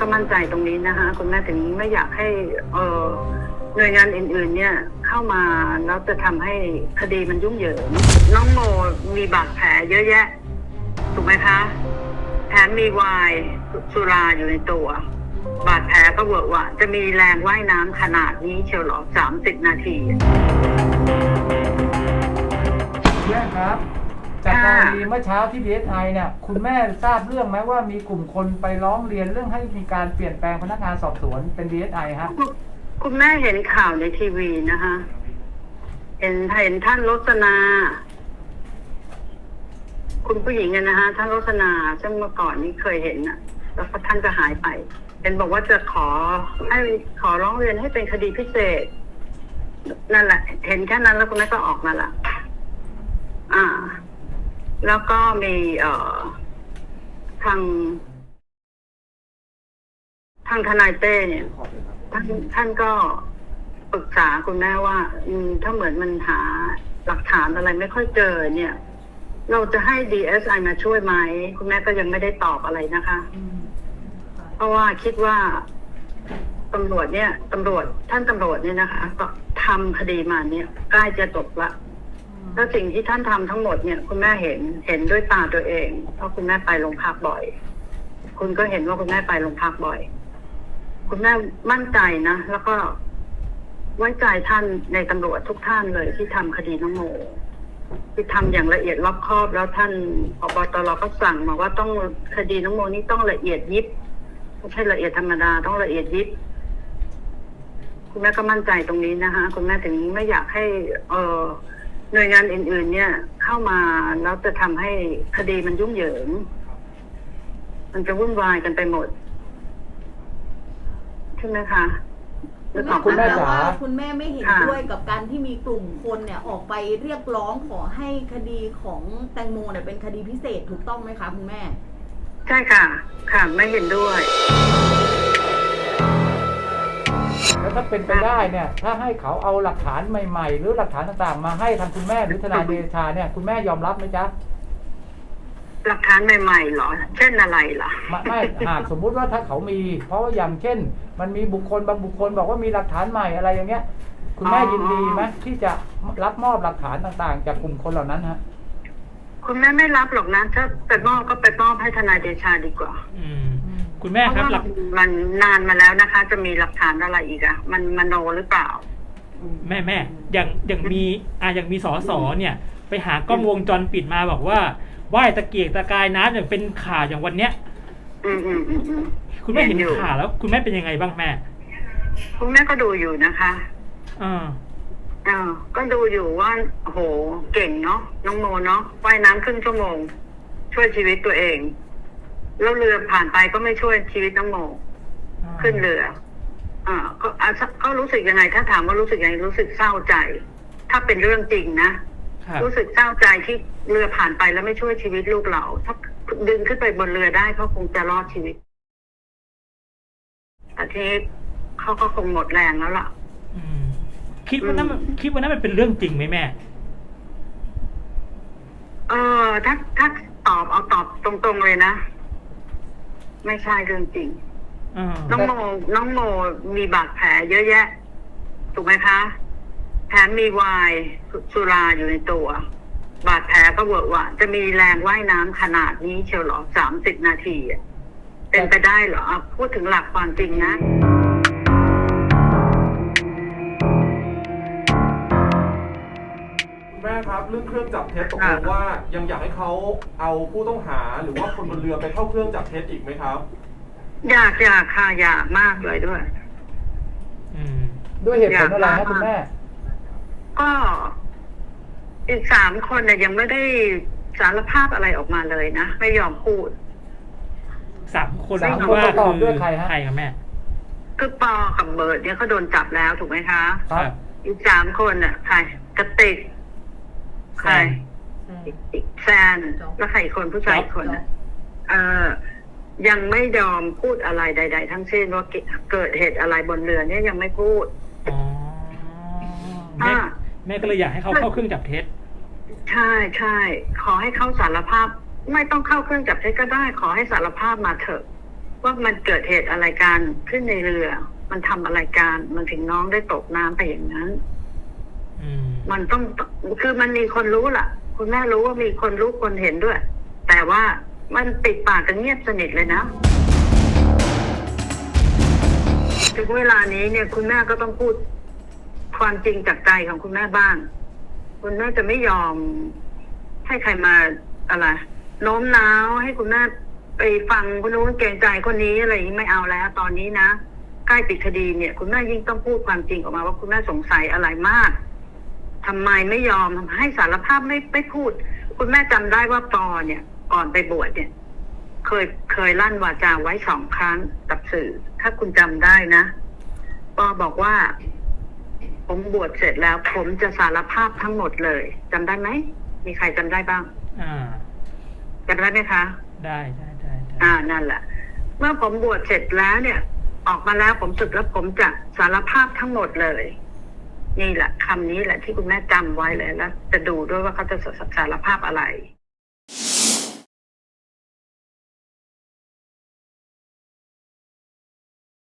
ก็มั่นใจตรงนี้นะคะ คุณแม่ถึงไม่อยากให้เออหน่วยงานอื่น ๆ เนี่ยเข้ามาแล้วจะทำให้คดีมันยุ่งเหยิงน้องโมมีบาดแผลเยอะแยะ ถูกไหมคะแถมมีวน์สุราอยู่ในตัว บาดแผลก็เวอะวะจะมีแรงว่ายน้ำขนาดนี้เชียวหรอสามสิบนาที กกค่ะรณีเมื่อเช้าที่ดีเอสไอเนี่ยคุณแม่ทราบเรื่องไหมว่ามีกลุ่มคนไปร้องเรียนเรื่องให้มีการเปลี่ยนแปลงพนักงานสอบสวนเป็นดีเอสไอฮะคุณคุณแม่เห็นข่าวในทีวีนะคะเห็นเห็นท่านรสนา คุณผู้หญิงอะนะฮะท่านรสนาซึ่งเมื่อก่อนนี้เคยเห็นน่ะแล้วก็ท่านก็หายไปเห็นบอกว่าจะขอให้ขอร้องเรียนให้เป็นคดีพิเศษ นั่นแหละ เห็นแค่นั้นแล้วคุณแม่ก็ออกมาละอ่า แล้วก็มีเอ่อทางทางทนายเต้เนี่ย ท่านท่านก็ปรึกษาคุณแม่ว่า อืม ถ้าเหมือนมันหาหลักฐานอะไรไม่ค่อยเจอเนี่ย เราจะให้ DSI มาช่วยไหม คุณแม่ก็ยังไม่ได้ตอบอะไรนะคะ เพราะว่าคิดว่าตำรวจเนี่ยตำรวจท่านตำรวจเนี่ยนะคะ ก็ทำคดีมาเนี่ยใกล้จะจบละ แล้วสิ่งที่ท่านทำทั้งหมดเนี่ยคุณแม่เห็นเห็นด้วยตาตัวเอง เพราะคุณแม่ไปโรงพักบ่อย คุณก็เห็นว่าคุณแม่ไปโรงพักบ่อย คุณแม่มั่นใจนะแล้วก็ไว้ใจท่านในตำรวจทุกท่านเลยที่ทำคดีน้องโมที่ทำอย่างละเอียดรอบคอบ แล้วท่านพบตรก็สั่งมาว่าต้องคดีน้องโมนี่ต้องละเอียดยิบไม่ใช่ละเอียดธรรมดาต้องละเอียดยิบคุณแม่ก็มั่นใจตรงนี้นะคะคุณแม่ถึงไม่อยากให้ เออ หน่วยงานอื่น ๆ เนี่ย เข้ามาแล้วจะทำให้คดีมันยุ่งเหยิง มันจะวุ่นวายกันไปหมดใช่ไหมคะนึกออกคุณไหมแม่คะจ๋าว่าคุณแม่ไม่เห็นค่ะด้วยกับการที่มีกลุ่มคนเนี่ยออกไปเรียกร้องขอให้คดีของแตงโมเนี่ยเป็นคดีพิเศษถูกต้องไหมคะคุณแม่ ใช่ค่ะ ค่ะไม่เห็นด้วย แล้วถ้าเป็นไปได้เนี่ยถ้าให้เขาเอาหลักฐานใหม่ ๆ หรือหลักฐานต่างๆ มาให้ทางคุณแม่หรือทนายเดชาเนี่ยคุณแม่ยอมรับไหมจ๊ะหลักฐานใหม่ๆเหรอ เช่นอะไรล่ะไม่ไม่หากสมมุติว่าถ้าเขามี เพราะว่าอย่างเช่น มันมีบุคคลบางบุคคลบอกว่ามีหลักฐานใหม่อะไรอย่างเงี้ย คุณแม่อ๋อยินดีไหมที่จะรับมอบหลักฐานต่างๆ จากกลุ่มคนเหล่านั้นฮะคุณแม่ไม่รับหรอกนะถ้าไปมอบก็ไปมอบให้ทนายเดชาดีกว่า อืม คุณแม่ครับเพาะหลัว่ากมันนานมาแล้วนะคะ จะมีหลักฐานอะไรอีกอะมันมโนหรือเปล่า แม่แม่อย่างอย่างมีอะอย่างมีสอสอเนี่ย ไปหากล้องวงจรปิดมาบอกว่าว่ายตะเกียกตะกายน้ำอย่างเป็นข่าวอย่างวันเนี้ยอืมอืมอืมอืมคุณแม่เห็นเห็นอยู่ข่าวแล้ว คุณแม่เป็นยังไงบ้างแม่ คุณแม่ก็ดูอยู่นะคะเออเออก็ดูอยู่ว่าโอ้โหเก่งเนาะน้องโมเนาะว่ายน้ำครึ่งชั่วโมง ช่วยชีวิตตัวเอง แล้วเรือผ่านไปก็ไม่ช่วยชีวิตน้องโมขึ้นเรืออ่าก็อะก็รู้สึกยังไง ถ้าถามว่ารู้สึกยังไงรู้สึกเศร้าใจ ถ้าเป็นเรื่องจริงนะครับรู้สึกเศร้าใจที่เรือผ่านไปแล้วไม่ช่วยชีวิตลูกเรา ถ้าดึงขึ้นไปบนเรือได้เขาคงจะรอดชีวิตแต่ทีนี้เขาก็คงหมดแรงแล้วล่ะอืมคิดว่านั้นมันคิดว่านั้นมันเป็นเรื่องจริงไหมแม่ เออถ้าถ้าตอบเอาตอบตรงๆเลยนะ ไม่ใช่เรื่องจริงเออน้องโม น้องโมมีบาดแผลเยอะแยะ ถูกไหมคะแถมมีไวน์สุราอยู่ในตัว บาดแผลก็เวอะหวะจะมีแรงว่ายน้ำขนาดนี้เชียวเหรอสามสิบนาทีอะเป็นไปได้เหรออะพูดถึงหลักความจริงนะ คุณแม่ครับเรื่องเครื่องจับเท็จตกลงว่ายังอยากให้เขาเอาผู้ต้องหาหรือว่าคนบนเรือไปเข้าเครื่องจับเท็จอีกไหมครับ อยากอยากค่ะอยากมากเลยด้วย อืม ด้วยเหตุผลอะไรฮะคุณแม่ ก็อีกสามคนเนี่ยยังไม่ได้สารภาพอะไรออกมาเลยนะ ไม่ยอมพูด สามคนสามที่คนว่าประกอบคือด้วยใครฮะ ใครครับแม่คือปอกับเบิร์ดเนี่ยเขาโดนจับแล้วถูกไหมคะ ครับ อีกสามคนอะใครกระติก ใครอีกอีกแฟนแล้วใครอีกคนผู้ชายอีกคนอะเออยังไม่ยอมพูดอะไรใด ๆ ทั้งสิ้นว่าเกิดเหตุอะไรบนเรือเนี่ยยังไม่พูดอ๋อแม่อ่าแม่ก็เลยอยากให้เขาเข้าเครื่องจับเท็จ ใช่ใช่ขอให้เขาสารภาพ ไม่ต้องเข้าเครื่องจับเท็จก็ได้ ขอให้สารภาพมาเถอะ ว่ามันเกิดเหตุอะไรกันขึ้นในเรือ มันทำอะไรกันมันถึงน้องได้ตกน้ำไปอย่างนั้นอื มันต้องคือมันมีคนรู้ล่ะ คุณแม่รู้ว่ามีคนรู้คนเห็นด้วย แต่ว่ามันปิดปากกันเงียบสนิทเลยนะถึงเวลานี้เนี่ยคุณแม่ก็ต้องพูดความจริงจากใจของคุณแม่บ้าง คุณแม่จะไม่ยอมให้ใครมาอะไรโน้มน้าวให้คุณแม่ไปฟังคนนู้นเกรงใจคนนี้อะไรอย่างนี้ไม่เอาแล้ว ตอนนี้นะใกล้ปิดคดีเนี่ย คุณแม่ยิ่งต้องพูดความจริงออกมาว่าคุณแม่สงสัยอะไรมาก ทำไมไม่ยอมให้สารภาพไม่ไม่พูด คุณแม่จำได้ว่าปอเนี่ย ก่อนไปบวชเนี่ย เคยเคยลั่นวาจาไว้สองครั้งกับสื่อ ถ้าคุณจำได้นะปอบอกว่า ผมบวชเสร็จแล้ว ผมจะสารภาพทั้งหมดเลยจำได้ไหมมีใครจำได้บ้างอ่าจำได้ไหมคะได้ได้ได้ได้อ่านั่นแหละเมื่อผมบวชเสร็จแล้วเนี่ย ออกมาแล้วผมศึกแล้วผมจะสารภาพทั้งหมดเลย นี่แหละคำนี้แหละที่คุณแม่จำไว้เลยแล้วจะดูด้วยว่าเขาจะสารภาพอะไร